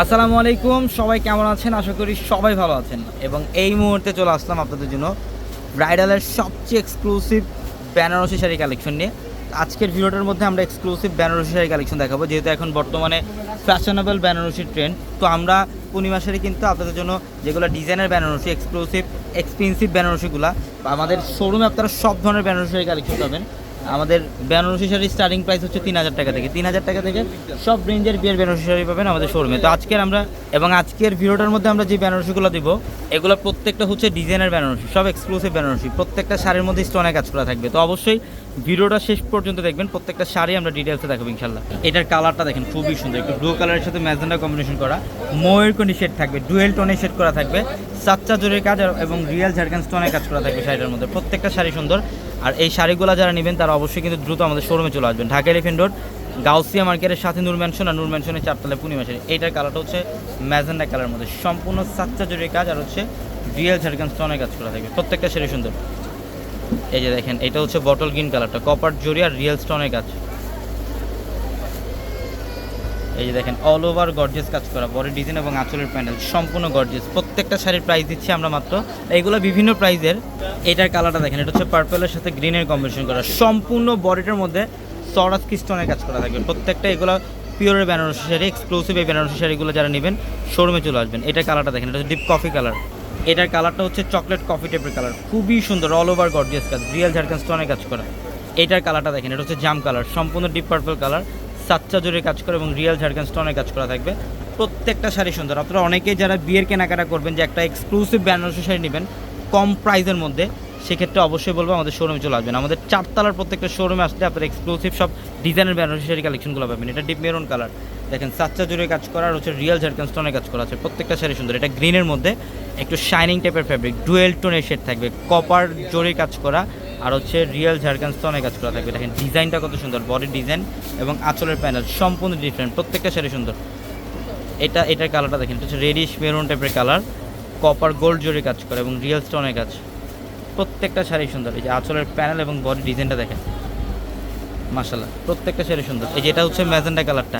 আসসালামু আলাইকুম, সবাই কেমন আছেন? আশা করি সবাই ভালো আছেন। এবং এই মুহূর্তে চলে আসলাম আপনাদের জন্য ব্রাইডালের সবচেয়ে এক্সক্লুসিভ বেনারসি শাড়ি কালেকশন নিয়ে। আজকের ভিডিওটার মধ্যে আমরা এক্সক্লুসিভ বেনারসি শাড়ি কালেকশন দেখাবো, যেহেতু এখন বর্তমানে ফ্যাশনেবল বেনারসি ট্রেন্ড তো আমরা পূর্ণিমা শাড়ি কিন্তু আপনাদের জন্য যেগুলো ডিজাইনের বেনারসি এক্সক্লুসিভ এক্সপেন্সিভ বেনারসিগুলো, আমাদের শোরুমে আপনারা সব ধরনের বেনারসি শাড়ি কালেকশন পাবেন। আমাদের বেনারসি শাড়ির স্টার্টিং প্রাইস হচ্ছে তিন হাজার টাকা থেকে। তিন হাজার টাকা থেকে সব রেঞ্জের বিয়ের বেনারসি শাড়ি পাবেন আমাদের শোরুমে তো আজকের আমরা এবং আজকের ভিডিওটার মধ্যে আমরা যে বেনারসিগুলো দিব, এগুলো প্রত্যেকটা হচ্ছে ডিজাইনের বেনারসি সব এক্সক্লুসিভ বেনারসি প্রত্যেকটা শাড়ির মধ্যে স্টোনে কাজ করা থাকবে। তো অবশ্যই ভিডিওটা শেষ পর্যন্ত দেখবেন, প্রত্যেকটা শাড়ি আমরা ডিটেলসে দেখাবো ইনশাল্লাহ এটার কালারটা দেখেন, খুবই সুন্দর, একটু ব্লু কালারের সাথে ম্যাজেন্ডা কম্বিনেশন করা। ময়ূরকন্ডি শেড থাকবে ডুয়েল টোনে শেড করা থাকবে সাচ্চা জোরের কাজ এবং রিয়েল ঝাড়খান স্টোনের কাজ করা থাকবে শাড়িটার মধ্যে। প্রত্যেকটা শাড়ি সুন্দর। আর এই শাড়িগুলো যারা নেবেন, তারা অবশ্যই কিন্তু দ্রুত আমাদের শোরুমে চলে আসবেন। ঢাকা এলিফেন্ট রোড গাউসিয়া মার্কেটের সাথে নূর ম্যানশন আর নূর ম্যানশনের চারতলা পূর্ণিমা এইটার কালারটা হচ্ছে ম্যাজেন্ডা কালার মধ্যে। সম্পূর্ণ সাচ্চা জোরের কাজ আর হচ্ছে রিয়েল ঝাড়খান স্টোনের কাজ করা থাকবে। প্রত্যেকটা শাড়ি সুন্দর। এই যে দেখেন, এটা হচ্ছে বটল গ্রিন কালারটা। কপার জরি আর রিয়েল স্টোনের কাজ। এই যে দেখেন অল ওভার গর্জেস কাজ করা। বডি ডিজাইন এবং আঁচলের প্যান্ডেল। সম্পূর্ণ গর্জেস প্রত্যেকটা শাড়ির প্রাইস দিচ্ছি আমরা মাত্র। এইগুলো বিভিন্ন প্রাইজের এটার কালারটা দেখেন, এটা হচ্ছে পার্পেলের সাথে গ্রিনের কম্বিনেশন করা। সম্পূর্ণ বডিটার মধ্যে সরাস স্টোনের কাজ করা থাকবে। প্রত্যেকটা এগুলো পিওরের বেনারসি শাড়ি এক্সক্লুসিভ এই বেনারসি শাড়িগুলো যারা নেবেন শোরুমে চলে আসবেন। এটার কালারটা দেখেন, এটা ডিপ কফি কালার এটার কালারটা হচ্ছে চকলেট কফি টাইপের কালার খুবই সুন্দর অল ওভার গর্জিয়াস কাজ রিয়েল ঝাড়খান স্টোনের কাজ করা। এটার কালারটা দেখেন, এটা হচ্ছে জাম কালার সম্পূর্ণ ডিপ পার্পল কালার সাচ্চা জোরে কাজ করে এবং রিয়েল ঝাড়খান স্টোনের কাজ করা থাকবে। প্রত্যেকটা শাড়ি সুন্দর। আপনারা অনেকেই যারা বিয়ের কেনাকাটা করবেন, যে একটা এক্সক্লুসিভ বেনারসি শাড়ি নেবেন, কম প্রাইসের মধ্যে সেক্ষেত্রে অবশ্যই বলব আমাদের শোরুমে চলে আসবেন। আমাদের চারতলার প্রত্যেকটা শোরুমে আসলে আপনার এক্সক্লুসিভ সব ডিজাইনের বেনারসি কালেকশনগুলো পাবেন। এটা ডিপ মেরুন কালার দেখেন সাচ্চা জুড়ে কাজ করা আর হচ্ছে রিয়েল ঝাড়খান স্টোনের কাজ করা আছে। প্রত্যেকটা শাড়ি সুন্দর। এটা গ্রিনের মধ্যে একটু শাইনিং টাইপের ফ্যাব্রিক ডুয়েল টোনের শেড থাকবে। কপার জোরে কাজ করা আর হচ্ছে রিয়েল ঝাড়খান স্টোনের কাজ করা থাকবে। দেখেন ডিজাইনটা কত সুন্দর। বডি ডিজাইন এবং আঁচলের প্যানেল সম্পূর্ণ ডিফারেন্ট প্রত্যেকটা শাড়ি সুন্দর। এটা, এটার কালারটা দেখেন হচ্ছে রেডিশ মেরুন টাইপের কালার কপার গোল্ড জোরে কাজ করে এবং রিয়েল স্টোনের কাজ। প্রত্যেকটা শাড়ি সুন্দর। এই যে আঁচলের প্যানেল এবং বডি ডিজাইনটা দেখেন। মাসাল্লাহ প্রত্যেকটা শাড়ি সুন্দর। এই যে এটা হচ্ছে ম্যাজেন্ডা কালারটা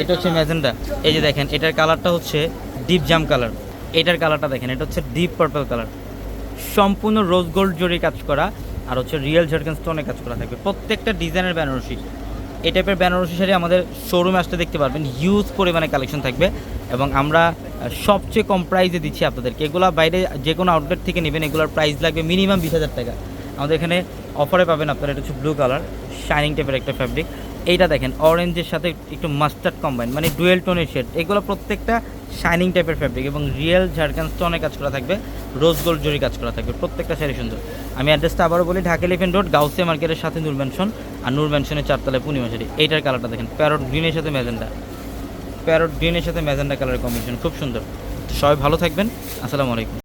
এটা হচ্ছে ম্যাজেন্ডা। এই যে দেখেন, এটার কালারটা হচ্ছে ডিপ জাম কালার এটার কালারটা দেখেন, এটা হচ্ছে ডিপ পার্পল কালার সম্পূর্ণ রোজ গোল্ড জরি কাজ করা, আর হচ্ছে রিয়েল ঝাড়খান স্টোনে কাজ করা থাকবে। প্রত্যেকটা ডিজাইনের বেনারসি। এই টাইপের বেনারসি শাড়ি আমাদের শোরুমে আসতে দেখতে পারবেন। হিউজ পরিমাণে কালেকশন থাকবে এবং আমরা সবচেয়ে কম প্রাইসে দিচ্ছি আপনাদেরকে। এগুলো বাইরে যে কোনো আউটলেট থেকে নেবেন, এগুলোর প্রাইস লাগবে মিনিমাম বিশ হাজার টাকা। আমাদের এখানে অফারে পাবেন আপনারা, এটা হচ্ছে ব্লু কালার শাইনিং টাইপের একটা ফ্যাব্রিক এইটা দেখেন অরেঞ্জের সাথে একটু মাস্টার্ড কম্বাইন মানে ডুয়েল টোনের শেড এগুলো প্রত্যেকটা শাইনিং টাইপের ফ্যাব্রিক এবং রিয়েল ঝাড়খান স্টোনে কাজ করা থাকবে রোজ গোল্ড জরি কাজ করা থাকবে, প্রত্যেকটা শাড়ি সুন্দর। আমি অ্যাড্রেসটা আবারও বলি, ঢাকা এলিফেন্ট রোড গাউসিয়া মার্কেটের সাথে নূর ম্যানশন আর নূর ম্যানশনের চারতলায় পূর্ণিমা শাড়ি। এইটার কালারটা দেখেন প্যারট গ্রিনের সাথে ম্যাজেন্ডা প্যারট গ্রিনের সাথে ম্যাজেন্ডা কালারের কম্বিনেশন খুব সুন্দর। সবাই ভালো থাকবেন আসসালামু আলাইকুম।